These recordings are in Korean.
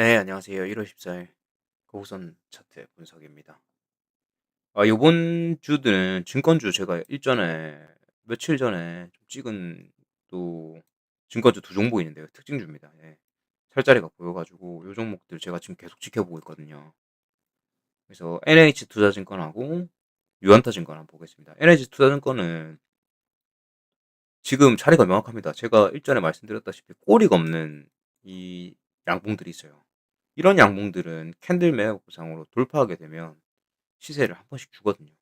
네, 안녕하세요. 1월 14일 고우선 차트 분석입니다. 아, 요번 주들은 증권주 제가 일전에 며칠 전에 좀 찍은 또 증권주 두 종목 있는데요. 특징주입니다. 예. 살짜리가 보여 가지고 요 종목들 제가 지금 계속 지켜보고 있거든요. 그래서 NH투자증권하고 유한타증권 한번 보겠습니다. NH투자증권은 지금 자리가 명확합니다. 제가 일전에 말씀드렸다시피 꼬리가 없는 이 양봉들이 있어요. 이런 양봉들은 캔들 매매구상으로 돌파하게 되면 시세를 한 번씩 주거든요.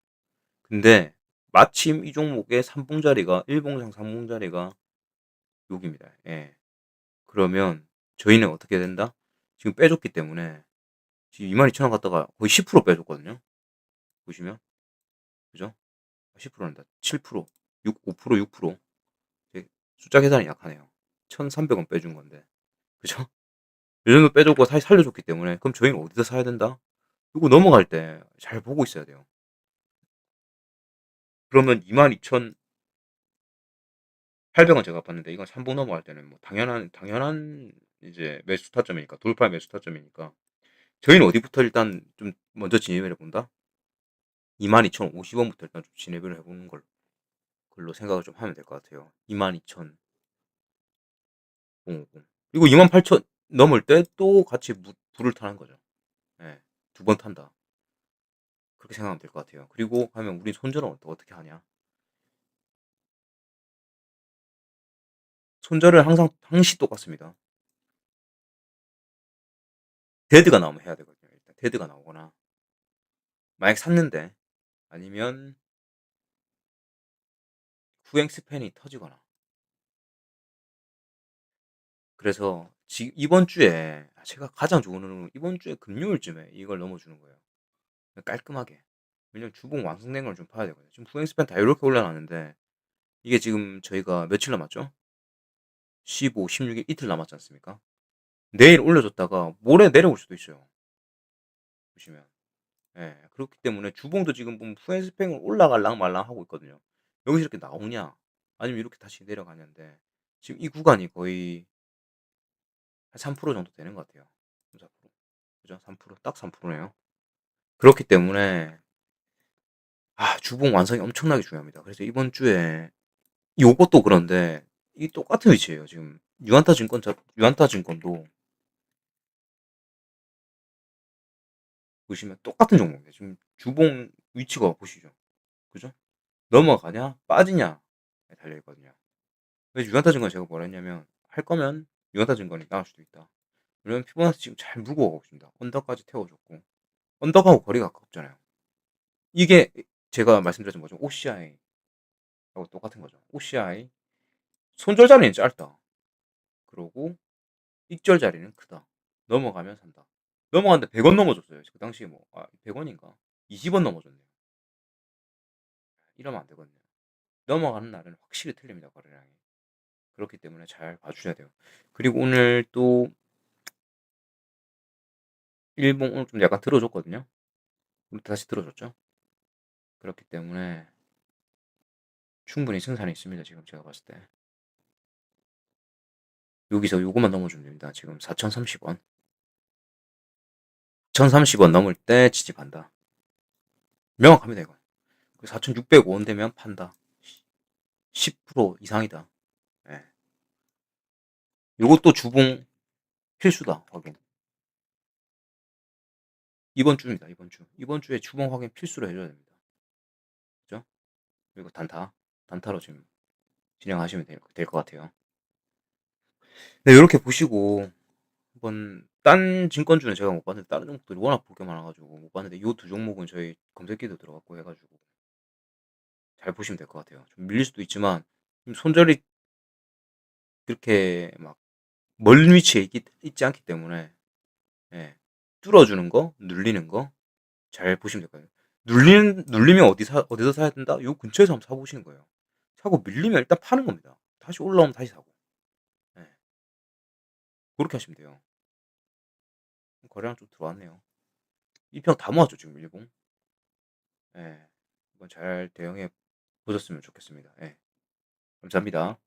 근데 마침 이 종목의 3봉 자리가 1봉상 3봉 자리가 여기입니다. 예. 그러면 저희는 어떻게 된다? 지금 빼줬기 때문에 지금 22,000원 갔다가 거의 10% 빼줬거든요. 보시면 그죠? 10%란다. 7%, 6, 5%, 6%. 숫자 계산이 약하네요. 1,300원 빼준 건데. 그죠? 이 정도 빼줬고 다시 살려줬기 때문에 그럼 저희는 어디서 사야 된다? 이거 넘어갈 때 잘 보고 있어야 돼요. 그러면 22,800원 제가 봤는데 이건 3봉 넘어갈 때는 뭐 당연한 당연한 이제 매수 타점이니까 돌파 매수 타점이니까 저희는 어디부터 일단 좀 먼저 진입을 해본다. 22,050원부터 일단 좀 진입을 해보는 걸 걸로 생각을 좀 하면 될 것 같아요. 22,000 그리고 28,000 넘을 때 또 같이 무, 불을 타는 거죠. 예, 두 번 탄다. 그렇게 생각하면 될 것 같아요. 그리고 하면 우리 손절은 또 어떻게 하냐? 손절을 항상 항시 똑같습니다. 데드가 나오면 해야 되거든요. 일단 데드가 나오거나 만약 샀는데 아니면 후행 스팬이 터지거나 그래서 지, 이번 주에 제가 가장 좋은 이번 주에 금요일쯤에 이걸 넘어주는 거예요. 깔끔하게. 왜냐면 주봉 완성된 걸 좀 봐야 되거든요. 지금 후행 스팬 다 이렇게 올라놨는데 이게 지금 저희가 며칠 남았죠? 15, 16일 이틀 남았지 않습니까? 내일 올려줬다가 모레 내려올 수도 있어요. 보시면. 예, 그렇기 때문에 주봉도 지금 보면 후행 스팽을 올라갈랑 말랑 하고 있거든요. 여기서 이렇게 나오냐? 아니면 이렇게 다시 내려가냐인데 지금 이 구간이 거의 한 3% 정도 되는 것 같아요. 4%. 그죠? 3%. 딱 3%네요. 그렇기 때문에 아, 주봉 완성이 엄청나게 중요합니다. 그래서 이번 주에 요것도 그런데 이 똑같은 위치예요. 지금 유한타 증권 유한타 증권도 보시면 똑같은 종목이에요. 지금 주봉 위치가 보시죠. 그죠? 넘어가냐 빠지냐 달려 있거든요. 유한타 증권 제가 뭐라 했냐면 할 거면 유한타 증권이 나올 수도 있다. 왜냐면 피보나치 지금 잘 무거워 있습니다. 언덕까지 태워줬고 언덕하고 거리가 가깝잖아요. 이게 제가 말씀드렸던 거죠. OCI 하고 똑같은 거죠. OCI 손절 자리는 짧다. 그러고 익절 자리는 크다. 넘어가면 산다. 넘어갔는데 100원 넘어졌어요. 그 당시에 뭐 아, 100원인가? 20원 넘어졌네요. 이러면 안 되거든요. 넘어가는 날은 확실히 틀립니다. 거래량이. 그렇기 때문에 잘 봐주셔야 돼요. 그리고 오늘 또 일본 오늘 좀 약간 들어줬거든요. 우리 다시 들어줬죠. 그렇기 때문에 충분히 승산이 있습니다. 지금 제가 봤을 때. 여기서 요거만 넘어주면 됩니다. 지금 4,030원. 4,030원 넘을 때 지집한다. 명확합니다, 이건. 4,605원 되면 판다. 10% 이상이다. 예. 요것도 주봉 필수다, 확인. 이번 주입니다, 이번 주. 이번 주에 주봉 확인 필수로 해줘야 됩니다. 그죠? 그리고 단타. 단타로 지금 진행하시면 될 것 같아요. 네, 이렇게 보시고 한번 딴 증권주는 제가 못 봤는데 다른 종목들이 워낙 볼 게 많아가지고 못 봤는데 이 두 종목은 저희 검색기도 들어갔고 해가지고 잘 보시면 될 것 같아요. 좀 밀릴 수도 있지만 손절이 그렇게 막 멀 위치에 있기, 있지 않기 때문에 예, 뚫어주는 거, 눌리는 거 잘 보시면 될 거예요. 눌리는 눌리면 어디 사 어디서 사야 된다? 요 근처에서 한번 사보시는 거예요. 사고 밀리면 일단 파는 겁니다. 다시 올라오면 다시 사고. 예. 그렇게 하시면 돼요. 거래량 좀 들어왔네요. 이편다 모았죠 지금 일봉. 예. 이건 잘 대응해 보셨으면 좋겠습니다. 예. 감사합니다.